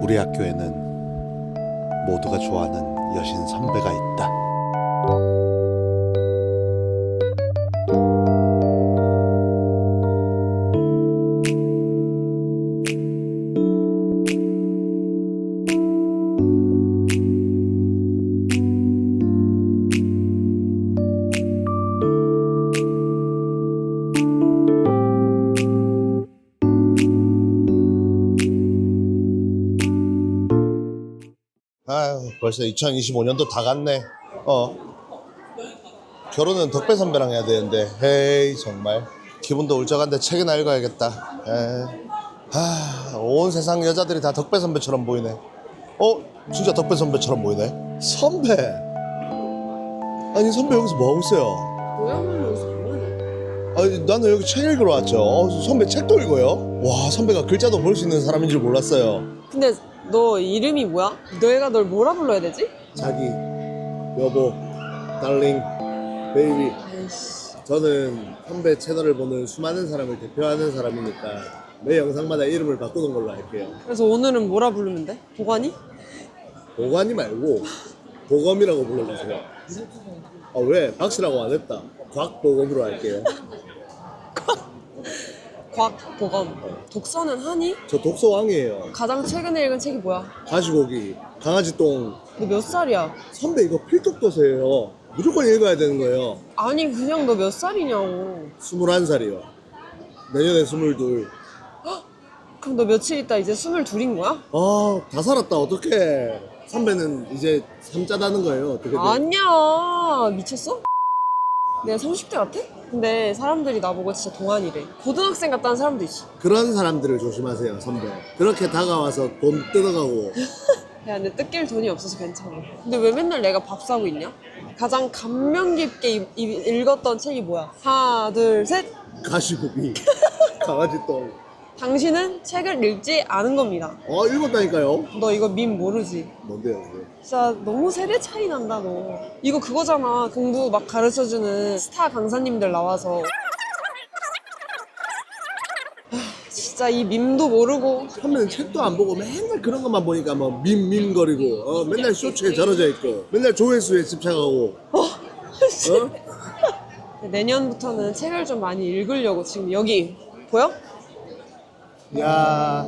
우리 학교에는 모두가 좋아하는 여신 선배가 있다. 벌써 2025년도 다 갔네. 어. 결혼은 덕배 선배랑 해야 되는데. 헤이 정말. 기분도 울적한데 책이나 읽어야겠다. 아온 세상 여자들이 다 덕배 선배처럼 보이네. 어? 진짜 덕배 선배처럼 보이네. 선배! 아니 선배 여기서 뭐 하고 있어요? 뭐하냐? 아니 나는 여기 책 읽으러 왔죠. 어, 선배 책도 읽어요? 와 선배가 글자도 볼 수 있는 사람인 줄 몰랐어요. 근데 너 이름이 뭐야? 너희가 널 뭐라 불러야 되지? 자기 여보 달링 베이비 저는 선배 채널을 보는 수많은 사람을 대표하는 사람이니까 매 영상마다 이름을 바꾸는 걸로 할게요 그래서 오늘은 뭐라 부르면 돼? 보관이? 보관이 말고 보검이라고 불러주세요 아 왜? 박씨라고 안 했다 곽보검으로 할게요 곽보검 독서는 하니? 저 독서왕이에요 가장 최근에 읽은 책이 뭐야? 가시고기 강아지똥 너 몇 살이야? 선배 이거 필독도서예요 무조건 읽어야 되는 거예요 아니 그냥 너 몇 살이냐고 21살이요 내년에 22 그럼 너 며칠 있다 이제 스물 둘인 거야? 아, 다 살았다. 어떡해. 선배는 이제 삼자다는 거예요. 어떻게 돼? 아니야 미쳤어? 내가 30대 같아? 근데 사람들이 나보고 진짜 동안이래 고등학생 같다는 사람도 있어 그런 사람들을 조심하세요, 선배. 그렇게 다가와서 돈 뜯어가고. 야, 근데 뜯길 돈이 없어서 괜찮아. 근데 왜 맨날 내가 밥 사고 있냐? 가장 감명 깊게 이- 이- 읽었던 책이 뭐야? 하나, 둘, 셋. 가시고기. 강아지 똥. 당신은 책을 읽지 않은 겁니다. 어, 읽었다니까요. 너 이거 밈 모르지? 뭔데요? 진짜 너무 세대 차이 난다, 너. 이거 그거잖아. 공부 막 가르쳐주는 스타 강사님들 나와서. 하, 진짜 이 밈도 모르고 선배는 책도 안 보고 맨날 그런 것만 보니까 뭐 밈밈거리고, 어, 맨날 쇼츠에 절어져 있고, 맨날 조회수에 집착하고, 어? 내년부터는 책을 좀 많이 읽으려고 지금 여기 보여? 야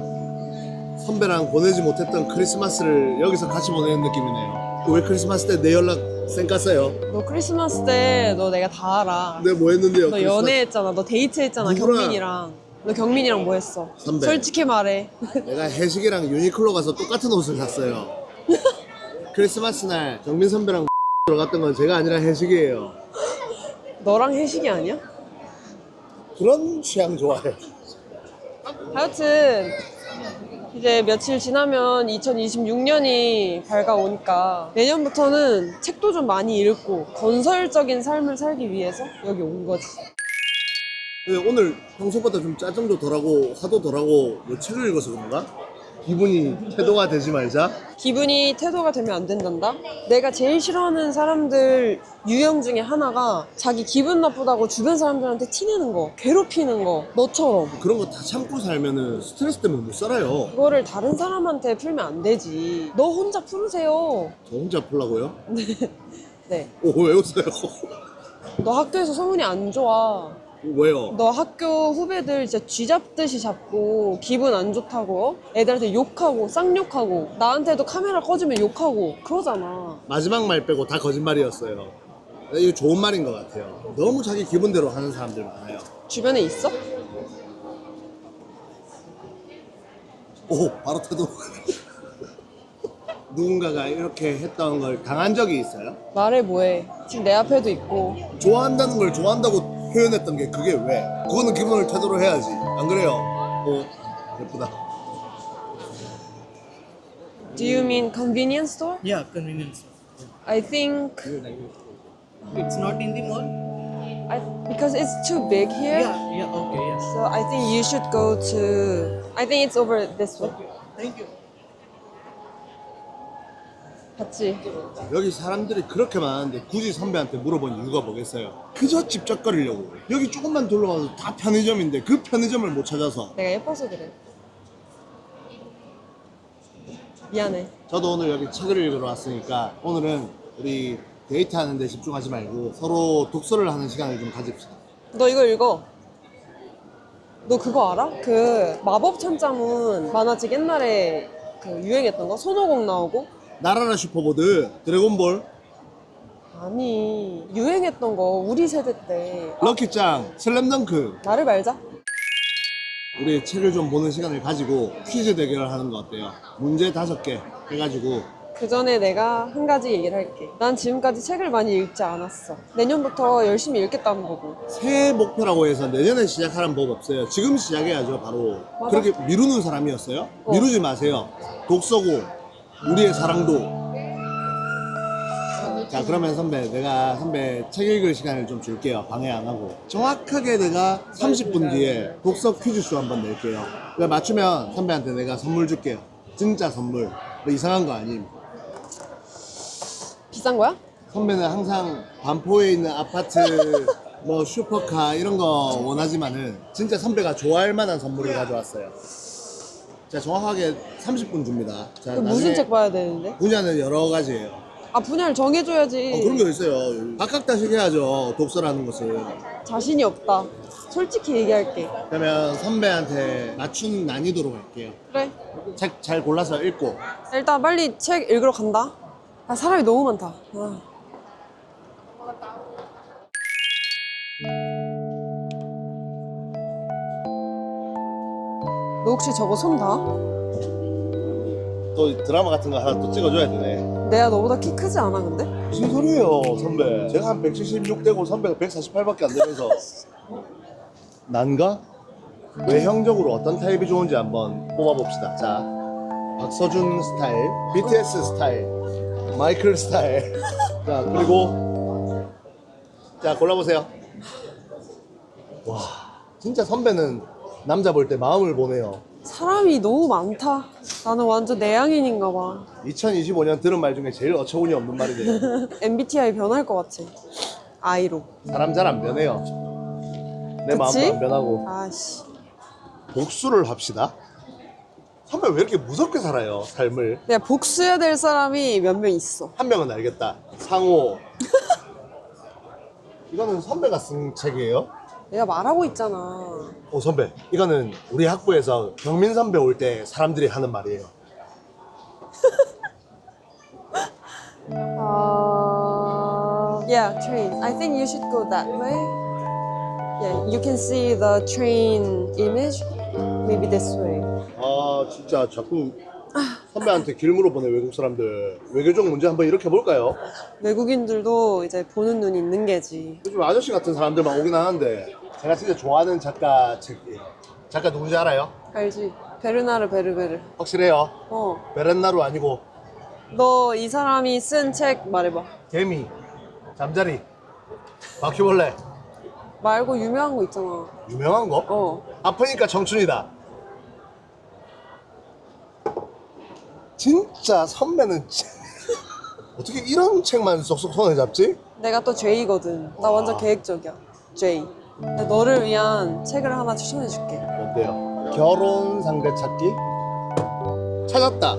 선배랑 보내지 못했던 크리스마스를 여기서 같이 보내는 느낌이네요. 왜 크리스마스 때 내 연락 쌩 깠어요? 너 크리스마스 때 너 내가 다 알아. 내가 뭐 했는데요? 너 크리스마스? 연애했잖아. 너 데이트했잖아. 누구랑? 경민이랑. 너 경민이랑 뭐 했어? 선배. 솔직히 말해. 내가 해식이랑 유니클로 가서 똑같은 옷을 샀어요. 크리스마스 날 정민 선배랑 들어갔던 건 제가 아니라 해식이에요. 너랑 회식이 아니야? 그런 취향 좋아해. 하여튼 이제 며칠 지나면 2026년이 밝아오니까 내년부터는 책도 좀 많이 읽고 건설적인 삶을 살기 위해서 여기 온 거지. 근데 오늘 평소보다 좀 짜증도 덜하고 화도 덜하고 뭐 책을 읽어서 그런가? 기분이 태도가 되지 말자. 기분이 태도가 되면 안 된단다? 내가 제일 싫어하는 사람들 유형 중에 하나가 자기 기분 나쁘다고 주변 사람들한테 티내는 거, 괴롭히는 거, 너처럼. 그런 거 다 참고 살면은 스트레스 때문에 못 살아요. 그거를 다른 사람한테 풀면 안 되지. 너 혼자 풀으세요. 저 혼자 풀라고요? 네. 오, 왜 웃어요? 너 학교에서 소문이 안 좋아. 왜요? 너 학교 후배들 진짜 쥐 잡듯이 잡고 기분 안 좋다고 애들한테 욕하고 쌍욕하고 나한테도 카메라 꺼지면 욕하고 그러잖아. 마지막 말 빼고 다 거짓말이었어요. 이거 좋은 말인 것 같아요. 너무 자기 기분대로 하는 사람들 많아요. 주변에 있어? 오, 바로 태도. 누군가가 이렇게 했던 걸 당한 적이 있어요? 말해 뭐해. 지금 내 앞에도 있고 좋아한다는 걸 좋아한다고 표현했던 게 그게 왜? 그거는 기분을 태도로 해야지. 안 그래요? 오, 예쁘다. Do you mean convenience store? Yeah, convenience. I think It's not in the mall. I, because it's too big here. Yeah, yeah, okay, yes. So I think you should go to. I think it's over this way. Thank you. 봤지? 여기 사람들이 그렇게 많은데 굳이 선배한테 물어본 이유가 뭐겠어요? 그저 집적거리려고. 여기 조금만 둘러가도 다 편의점인데 그 편의점을 못 찾아서 내가 예뻐서 그래. 미안해. 저도 오늘 여기 책을 읽으러 왔으니까 오늘은 우리 데이트하는 데 집중하지 말고 서로 독서를 하는 시간을 좀 가집시다. 너 이거 읽어. 너 그거 알아? 그 마법 천자문 만화책 옛날에 그 유행했던 거 손오공 나오고 나라라 슈퍼보드, 드래곤볼, 아니 유행했던 거 우리 세대 때 럭키짱, 슬램덩크 나를 말자. 우리 책을 좀 보는 시간을 가지고 퀴즈 대결을 하는 거 어때요? 문제 다섯 개 해가지고 그 전에 내가 한 가지 얘기를 할게. 난 지금까지 책을 많이 읽지 않았어. 내년부터 열심히 읽겠다는 거고. 새해 목표라고 해서 내년에 시작하는 법 없어요. 지금 시작해야죠, 바로. 맞아. 그렇게 미루는 사람이었어요? 어. 미루지 마세요. 독서고, 우리의 사랑도. 자, 그러면 선배, 내가 선배 책 읽을 시간을 좀 줄게요. 방해 안 하고. 정확하게 내가 30분 뒤에 독서 퀴즈쇼 한번 낼게요. 그래, 맞추면 선배한테 내가 선물 줄게요. 진짜 선물. 뭐 이상한 거 아님. 비싼 거야? 선배는 항상 반포에 있는 아파트 뭐 슈퍼카 이런 거 원하지만은 진짜 선배가 좋아할 만한 선물을 가져왔어요. 자 정확하게 30분 줍니다. 자그 무슨 나중에 책 봐야 되는데? 분야는 여러 가지예요. 아 분야를 정해줘야지. 어, 그런 게 있어요. 각각다식 해야죠. 독서라는 것은. 자신이 없다. 솔직히 얘기할게. 그러면 선배한테 맞춘 난이도로 갈게요. 그래. 책 잘 골라서 읽고 일단 빨리 책 읽으러 간다. 아 사람이 너무 많다. 아. 너 혹시 저거 손 다? 또 드라마 같은 거 하나 또 찍어줘야 되네. 내가 너보다 키 크지 않아 근데? 무슨 소리예요, 선배? 제가 한 176대고 선배가 148밖에 안 되면서 난가? 외형적으로 어떤 타입이 좋은지 한번 뽑아봅시다. 자, 박서준 스타일, BTS 스타일, 마이클 스타일. 자, 그리고 자 골라보세요. 와, 진짜 선배는 남자 볼 때 마음을 보네요. 사람이 너무 많다. 나는 완전 내향인인가 봐. 2025년 들은 말 중에 제일 어처구니 없는 말이네요. MBTI 변할 것 같아. I로. 사람 잘 안 변해요. 내 마음도 그치? 안 변하고. 아씨. 복수를 합시다. 선배 왜 이렇게 무섭게 살아요, 삶을? 내가 복수해야 될 사람이 몇 명 있어. 한 명은 알겠다. 상호. 이거는 선배가 쓴 책이에요? 내가 말하고 있잖아. 오, 선배. 이거는 우리 학부에서 경민 선배 올 때 사람들이 하는 말이에요. Uh, yeah, train. I think you should go that way. Yeah, you can see the train image. Maybe this way. 아, 진짜 자꾸 선배한테 길 물어보네, 외국 사람들. 외교적 문제 한번 이렇게 볼까요? 외국인들도 이제 보는 눈이 있는 게지. 요즘 아저씨 같은 사람들만 오긴 하는데, 제가 진짜 좋아하는 작가 책이에요. 작가 누군지 알아요? 알지? 베르나르 베르베르. 확실해요. 어. 베렌나루 아니고, 너 이 사람이 쓴 책 말해봐. 개미, 잠자리, 바퀴벌레. 말고 유명한 거 있잖아. 유명한 거? 어. 아프니까 청춘이다. 진짜 선배는 진- 어떻게 이런 책만 쏙쏙 손에 잡지? 내가 또 J거든. 나 완전 계획적이야. J. 근데 너를 위한 책을 하나 추천해 줄게. 뭔데요? 결혼 상대 찾기? 찾았다.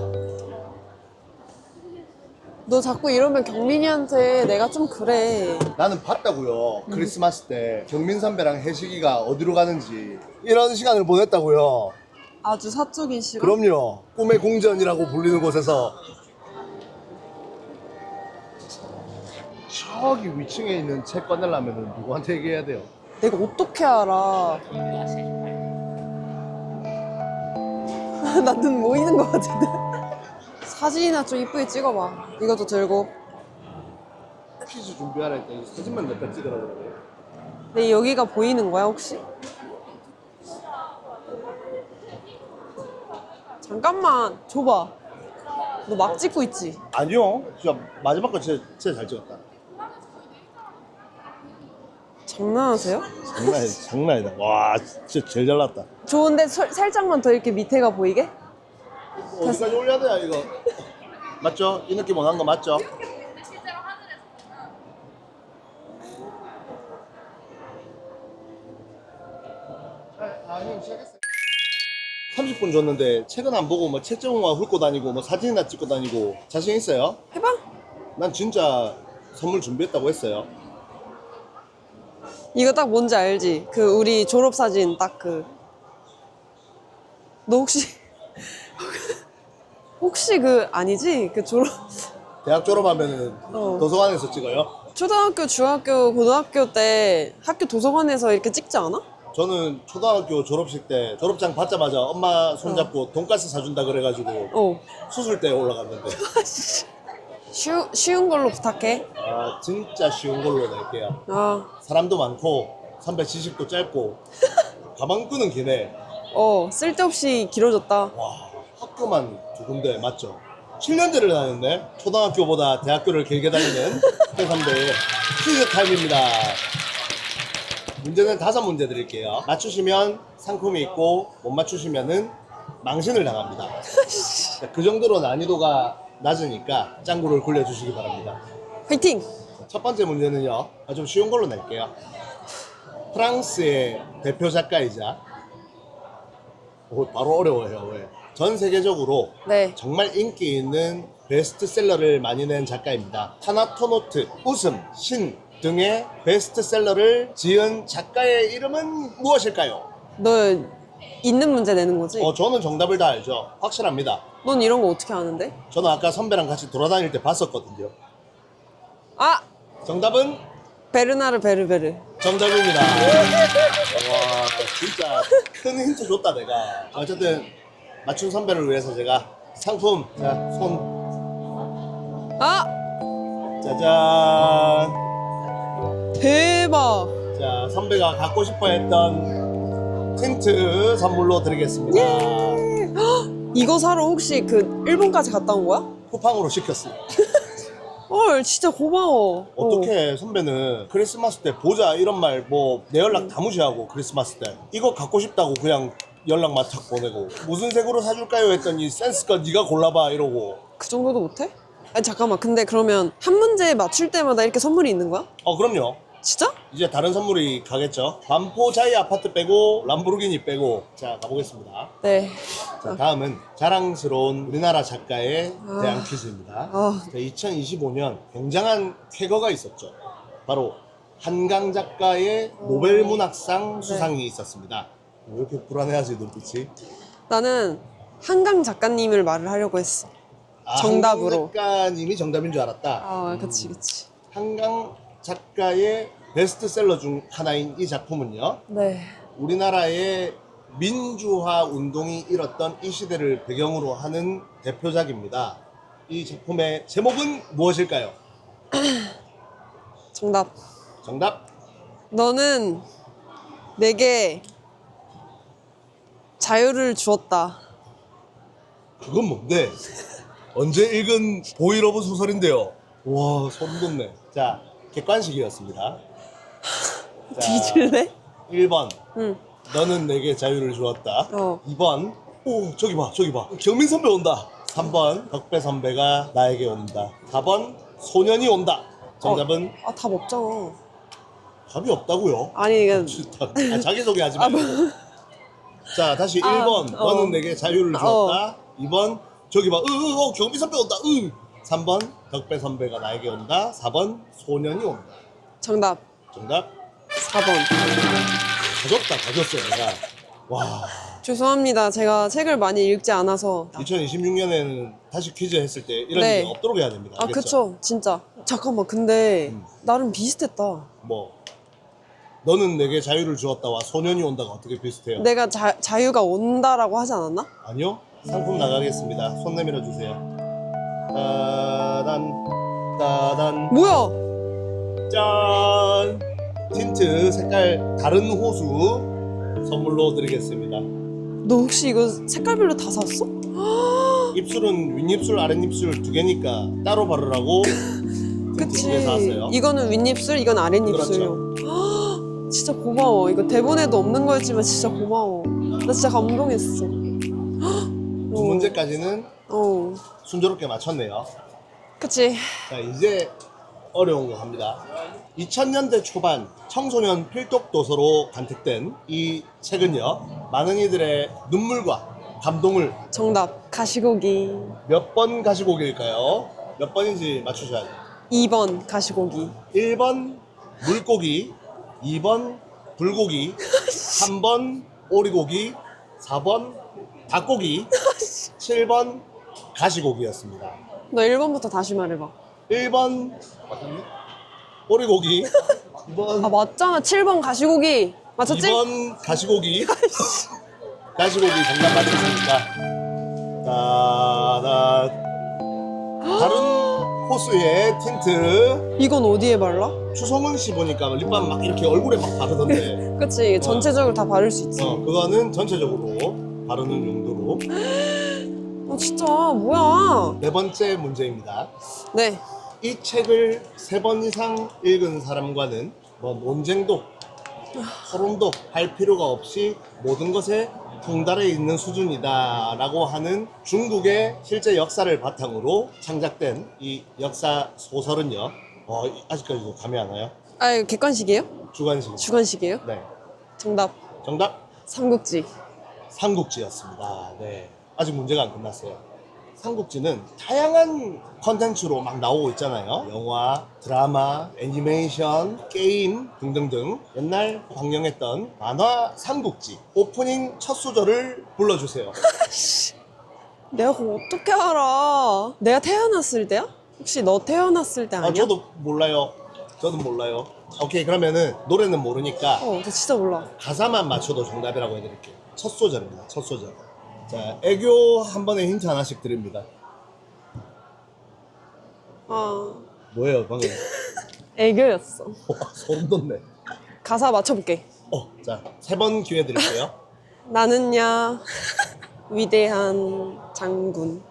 너 자꾸 이러면 경민이한테 내가 좀 그래. 나는 봤다고요. 크리스마스 때 경민 선배랑 혜식이가 어디로 가는지 이런 시간을 보냈다고요. 아주 사적인 시간. 그럼요. 꿈의 궁전이라고 불리는 곳에서 저기 위층에 있는 책 꺼내려면 누구한테 얘기해야 돼요? 내가 어떻게 알아? 나 눈 모이는 것 같은데. 사진이나 좀 이쁘게 찍어봐. 이것도 들고. 퀴즈 준비하라 했더니 사진만 몇 장 찍으라고 그래요. 근데 여기가 보이는 거야 혹시? 잠깐만 줘봐. 너 막 찍고 있지? 아니요. 진짜 마지막 거 진짜, 진짜 잘 찍었다. 장난하세요? 장난 아니다. 장난 아니다. 와 진짜 제일 잘 났다. 좋은데 설- 살짝만 더 이렇게 밑에가 보이게? 어디까지 올려야 돼 이거? 맞죠? 이 느낌 원하는 거 맞죠? 아니 시작했어요. 30분 핸드폰 줬는데 책은 안 보고 뭐 책정화 훑고 다니고 뭐 사진이나 찍고 다니고 자신 있어요? 해봐. 난 진짜 선물 준비했다고 했어요. 이거 딱 뭔지 알지? 그 우리 졸업 사진 딱 그. 너 혹시 혹시 그 아니지? 그 졸업 대학 졸업하면은 어. 도서관에서 찍어요. 초등학교, 중학교, 고등학교 때 학교 도서관에서 이렇게 찍지 않아? 저는 초등학교 졸업식 때 졸업장 받자마자 엄마 손잡고 돈가스 사준다 그래가지고 어. 수술대에 올라갔는데 쉬우, 쉬운 걸로 부탁해. 아 진짜 쉬운 걸로 낼게요. 아, 사람도 많고 선배 지식도 짧고 가방 끄는 기네. 어, 쓸데없이 길어졌다. 와 학교만 두 군데 맞죠? 7년제를 다녔네. 초등학교보다 대학교를 길게 다니는 학교 선배의 퀴즈 타임입니다. 문제는 다섯 문제 드릴게요. 맞추시면 상품이 있고 못 맞추시면은 망신을 당합니다. 그 정도로 난이도가 낮으니까 짱구를 굴려주시기 바랍니다. 화이팅! 첫 번째 문제는요. 아, 좀 쉬운 걸로 낼게요. 프랑스의 대표 작가이자 오, 바로 어려워요. 왜? 전 세계적으로 네. 정말 인기 있는 베스트셀러를 많이 낸 작가입니다. 타나토노트, 웃음, 신 등의 베스트셀러를 지은 작가의 이름은 무엇일까요? 너 있는 문제 내는 거지? 어, 저는 정답을 다 알죠. 확실합니다. 넌 이런 거 어떻게 아는데? 저는 아까 선배랑 같이 돌아다닐 때 봤었거든요. 아! 정답은 베르나르 베르베르. 정답입니다. 와, 진짜 큰 힌트 줬다, 내가. 어쨌든, 맞춘 선배를 위해서 제가 상품, 자, 손, 아! 짜잔. 대박! 자, 선배가 갖고 싶어 했던 틴트 선물로 드리겠습니다. 이거 사러 혹시 그 일본까지 갔다 온 거야? 쿠팡으로 시켰어요. 헐, 진짜 고마워. 어. 어떻게 선배는 크리스마스 때 보자 이런 말 뭐 내 연락 다 무시하고 크리스마스 때 이거 갖고 싶다고 그냥 연락만 탁 보내고 무슨 색으로 사줄까요 했더니 센스가 네가 골라봐 이러고 그 정도도 못해? 아니 잠깐만 근데 그러면 한 문제 맞출 때마다 이렇게 선물이 있는 거야? 어 그럼요 진짜? 이제 다른 선물이 가겠죠 반포 자이 아파트 빼고 람보르기니 빼고 자 가보겠습니다 네. 자 다음은 자랑스러운 우리나라 작가에 대한 퀴즈입니다 아. 자, 2025년 굉장한 쾌거가 있었죠 바로 한강 작가의 노벨 문학상 수상이 있었습니다 왜 이렇게 불안해하지 눈빛이 나는 한강 작가님을 말을 하려고 했어. 아, 정답으로. 한강 작가님이 정답인 줄 알았다 아, 그치 그치. 한강 작가의 베스트셀러 중 하나인 이 작품은요 네. 우리나라의 민주화 운동이 일었던 이 시대를 배경으로 하는 대표작입니다. 이 작품의 제목은 무엇일까요? 정답. 정답 너는 내게 자유를 주었다. 그건 뭔데? 언제 읽은 보이러브 소설인데요. 와 소름 돋네. 자 객관식이었습니다. 자, 뒤질래? 1번 응. 너는 내게 자유를 주었다. 어. 2번 오 저기 봐 저기 봐 경민 선배 온다. 3번 덕배 선배가 나에게 온다. 4번 소년이 온다. 정답은 아, 답 없잖아. 답이 없다고요? 아니, 이게 진짜. 아, 자기소개하지 말고. 자 다시 아, 1번 어. 너는 내게 자유를 주었다. 2번 저기 봐 으으 어, 경민 선배 온다. 으. 3번 덕배 선배가 나에게 온다. 4번 소년이 온다. 정답. 정답 4번. 가졌다 가졌어 내가. 와 죄송합니다. 제가 책을 많이 읽지 않아서. 2026년에는 다시 퀴즈 했을 때 이런 네. 일이 없도록 해야 됩니다. 아, 알겠죠? 그쵸. 진짜. 잠깐만, 근데 음. 나름 비슷했다. 뭐 너는 내게 자유를 주었다와 소년이 온다가 어떻게 비슷해요? 내가 자, 자유가 온다라고 하지 않았나? 아니요. 상품 나가겠습니다. 손 내밀어 주세요. 따단 따단 뭐야? 짠 틴트 색깔 다른 호수 선물로 드리겠습니다. 너 혹시 이거 색깔별로 다 샀어? 입술은 윗입술 아랫입술 두 개니까 따로 바르라고 그치. 왔어요. 이거는 윗입술, 이건 아랫입술. 그렇죠. 진짜 고마워. 이거 대본에도 없는 거였지만 진짜 고마워. 나 진짜 감동했어. 두 문제까지는 어. 순조롭게 맞췄네요. 그치. 자 이제 어려운 거 갑니다. 2000년대 초반 청소년 필독 도서로 간택된 이 책은요 많은 이들의 눈물과 감동을 정답 가시고기 몇 번 가시고기일까요? 몇 번인지 맞추셔야 돼요. 2번 가시고기 1번 물고기, 2번 불고기, 3번 오리고기, 4번 닭고기, 7번 가시고기였습니다. 너 1번부터 다시 말해봐 1번 오리고기, 2번 아 맞잖아 7번 가시고기 맞췄지? 2번 가시고기. 가시고기 정답 맞췄습니다. 자, 나 다른 호수의 틴트 이건 어디에 발라? 추성훈 씨 보니까 립밤 막 이렇게 얼굴에 막 바르던데. 그치 전체적으로 다 바를 수 있지 어, 그거는 전체적으로 바르는 용도로. 어 진짜 뭐야 네 번째 문제입니다. 네 이 책을 세 번 이상 읽은 사람과는 뭐 논쟁도 토론도 할 필요가 없이 모든 것에 통달해 있는 수준이다라고 하는 중국의 실제 역사를 바탕으로 창작된 이 역사 소설은요. 어, 아직까지도 감이 안 와요? 아 이거 객관식이에요? 주관식. 주관식이에요? 네. 정답 정답 삼국지 삼국지였습니다. 네. 아직 문제가 안 끝났어요. 삼국지는 다양한 컨텐츠로 막 나오고 있잖아요. 영화, 드라마, 애니메이션, 게임 등등등. 옛날 방영했던 만화 삼국지 오프닝 첫 소절을 불러주세요. 내가 그거 어떻게 알아 내가 태어났을 때야? 혹시 너 태어났을 때 아니야? 아, 저도 몰라요. 저도 몰라요. 오케이, 그러면은 노래는 모르니까 어, 저 진짜 몰라 가사만 맞춰도 정답이라고 해드릴게요. 첫 소절입니다. 첫 소절. 자, 애교 한 번에 힌트 하나씩 드립니다. 아 뭐예요, 방금? 애교였어 와, 소름 돋네. 가사 맞춰볼게 어, 자, 세 번 기회 드릴게요. 나는야 위대한 장군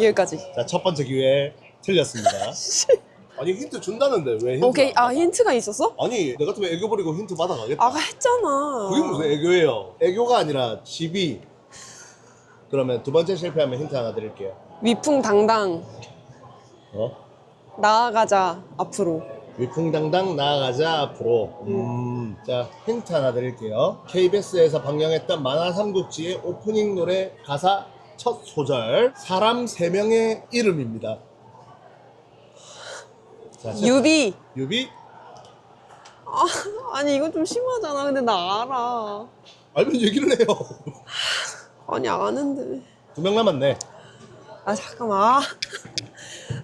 여기까지 자, 첫 번째 기회 틀렸습니다. 아니, 힌트 준다는데 왜 힌트? 오케이 아 힌트가 있었어? 아니, 내 같으면 애교 부리고 힌트 받아가겠다. 아가 했잖아 그게 무슨 애교예요? 애교가 아니라 집이. 그러면 두 번째 실패하면 힌트 하나 드릴게요. 위풍당당 어? 나아가자 앞으로 위풍당당 나아가자 앞으로. 음, 자 힌트 하나 드릴게요. KBS에서 방영했던 만화 삼국지의 오프닝 노래 가사 첫 소절 사람 세 명의 이름입니다. 자, 자, 유비 유비 아, 아니 이거 좀 심하잖아 근데 나 알아 알면 얘기를 해요. 아니 아는데 두 명 남았네. 아 잠깐만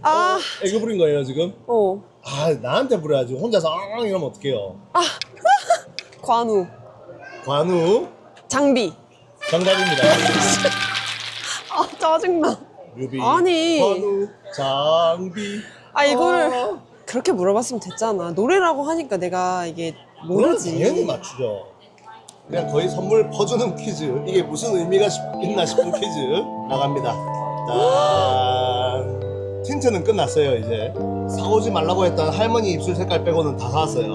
아, 애교 부린 거예요 지금? 어 아 나한테 부려야지 혼자서 앙 이러면 어떡해요. 관우 관우 장비 정답입니다. 아 짜증나 유비 아니. 관우 장비 아 이거를 어. 그렇게 물어봤으면 됐잖아 노래라고 하니까 내가 이게 모르지 그건 당연히 맞추죠. 그냥 거의 선물 퍼주는 퀴즈. 이게 무슨 의미가 싶- 있나 싶은 퀴즈 나갑니다. 짠. 틴트는 끝났어요 이제. 사오지 말라고 했던 할머니 입술 색깔 빼고는 다 사왔어요.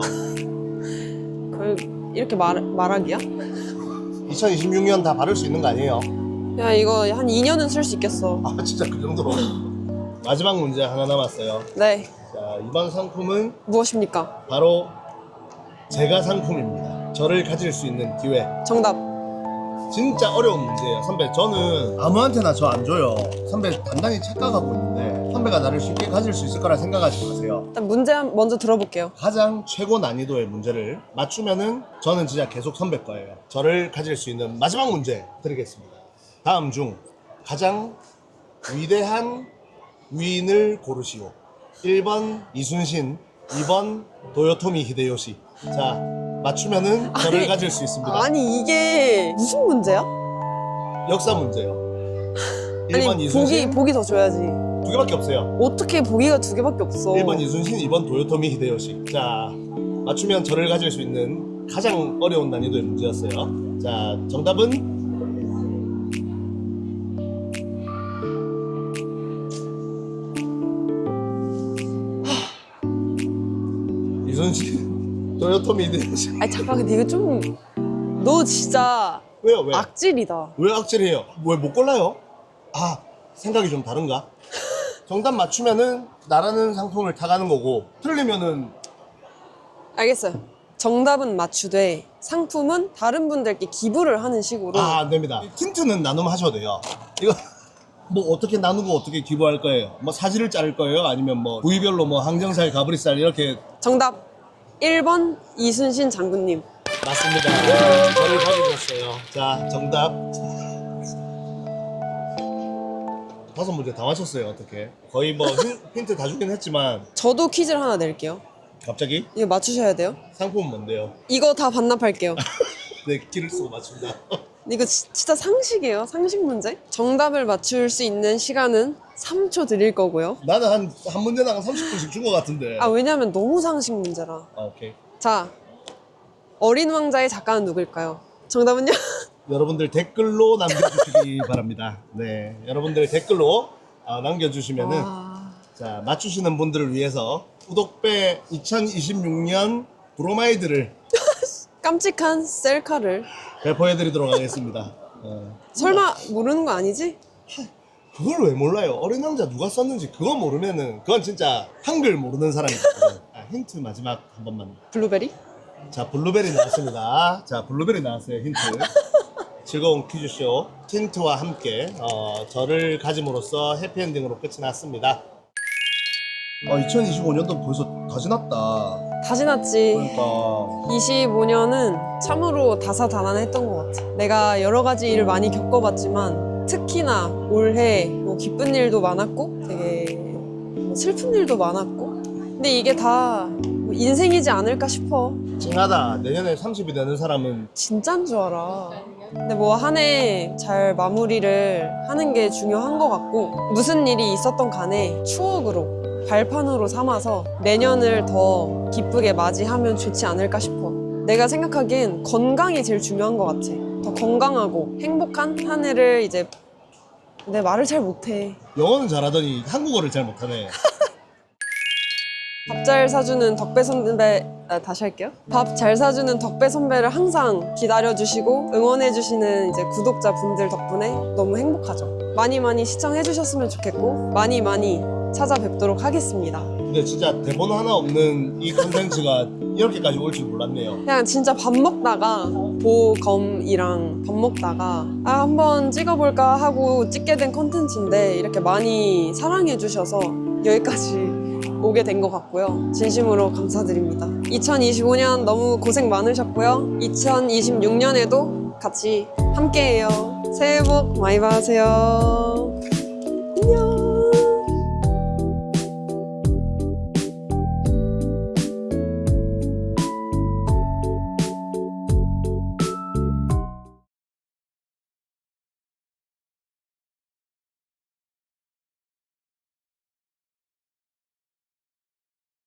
그 이렇게 말, 말하기야? 2026년 다 바를 수 있는 거 아니에요? 야 이거 한 2년은 쓸 수 있겠어 아 진짜 그 정도로. 마지막 문제 하나 남았어요. 네 자 이번 상품은 무엇입니까? 바로 제가 상품입니다. 저를 가질 수 있는 기회. 정답 진짜 어려운 문제예요. 선배, 저는 아무한테나 저 안 줘요. 선배 단단히 착각하고 있는데 선배가 나를 쉽게 가질 수 있을 거라 생각하지 마세요. 일단 문제 한- 먼저 들어볼게요 가장 최고 난이도의 문제를 맞추면은 저는 진짜 계속 선배 거예요. 저를 가질 수 있는 마지막 문제 드리겠습니다. 다음 중 가장 위대한 위인을 고르시오. 1번 이순신, 2번 도요토미 히데요시. 자, 맞추면은 저를 아니, 가질 수 있습니다. 아니 이게 무슨 문제야? 역사 문제요. 1번 아니 이순신 보기 보기 더 줘야지 두 개밖에 없어요. 어떻게 보기가 두 개밖에 없어 1번 이순신, 2번 도요토미 히데요시. 자, 맞추면 저를 가질 수 있는 가장 어려운 난이도의 문제였어요. 자, 정답은 이순신, 도요토미 히데요시. 아니 잠깐 근데 이거 좀 너 진짜 왜요? 왜? 악질이다 왜 악질해요? 왜 못 골라요? 아 생각이 좀 다른가? 정답 맞추면은 나라는 상품을 타가는 거고 틀리면은 알겠어요 정답은 맞추되 상품은 다른 분들께 기부를 하는 식으로 아, 안 됩니다. 틴트는 나눔하셔도 돼요. 이거 뭐 어떻게 나누고 어떻게 기부할 거예요? 뭐 사진을 자를 거예요? 아니면 뭐 부위별로 뭐 항정살, 가브리살 이렇게 정답 1번 이순신 장군님 맞습니다. 저를 확인했어요. 자, 정답. 다섯 문제 다 맞췄어요. 어떻게? 거의 뭐 힌, 힌트 다 주긴 했지만 저도 퀴즈를 하나 낼게요 갑자기 이거 맞추셔야 돼요 상품은 뭔데요? 이거 다 반납할게요 내 길을 쓰고 맞춘다. 이거 지- 진짜 상식이에요 상식 문제 정답을 맞출 수 있는 시간은 3초 드릴 거고요 나는 한, 한 문제당 30분씩 준 것 같은데. 아 왜냐면 너무 상식 문제라 아, 오케이. 자 어린 왕자의 작가는 누구일까요? 정답은요? 여러분들 댓글로 남겨주시기 바랍니다. 네, 여러분들 댓글로 아, 남겨주시면은 와, 자 맞추시는 분들을 위해서 우독배 2026년 브로마이드를 깜찍한 셀카를 배포해드리도록 하겠습니다. 어, 설마 모르는 거 아니지? 그걸 왜 몰라요? 어린 왕자 누가 썼는지 그거 모르면은 그건 진짜 한글 모르는 사람이거든. 아, 힌트 마지막 한 번만. 블루베리? 자 블루베리 나왔습니다. 자 블루베리 나왔어요 힌트. 즐거운 퀴즈쇼 힌트와 함께 어, 저를 가짐으로써 해피엔딩으로 끝이 났습니다. 아 2025년도 벌써 다 지났다. 다 지났지 그러니까 25년은 참으로 다사다난했던 것 같아. 내가 여러 가지 일을 많이 겪어봤지만 특히나 올해 뭐 기쁜 일도 많았고 되게 뭐 슬픈 일도 많았고 근데 이게 다뭐 인생이지 않을까 싶어. 찡하다. 내년에 30이 되는 사람은 진짠 줄 알아. 근데 뭐 한 해 잘 마무리를 하는 게 중요한 것 같고 무슨 일이 있었던 간에 추억으로 발판으로 삼아서 내년을 더 기쁘게 맞이하면 좋지 않을까 싶어. 내가 생각하기엔 건강이 제일 중요한 것 같아. 더 건강하고 행복한 한 해를 이제 내 말을 잘 못해. 영어는 잘하더니 한국어를 잘 못하네. 밥 잘 사주는 덕배 선배 아, 다시 할게요. 밥 잘 사주는 덕배 선배를 항상 기다려주시고 응원해주시는 이제 구독자 분들 덕분에 너무 행복하죠. 많이 많이 시청해주셨으면 좋겠고 많이 많이 찾아뵙도록 하겠습니다. 근데 진짜 대본 하나 없는 이 컨텐츠가 이렇게까지 올 줄 몰랐네요. 그냥 진짜 밥 먹다가 보검이랑 밥 먹다가 아 한번 찍어볼까 하고 찍게 된 컨텐츠인데 이렇게 많이 사랑해 주셔서 여기까지 오게 된 것 같고요. 진심으로 감사드립니다. 2025년 너무 고생 많으셨고요. 2026년에도 같이 함께해요. 새해 복 많이 받으세요.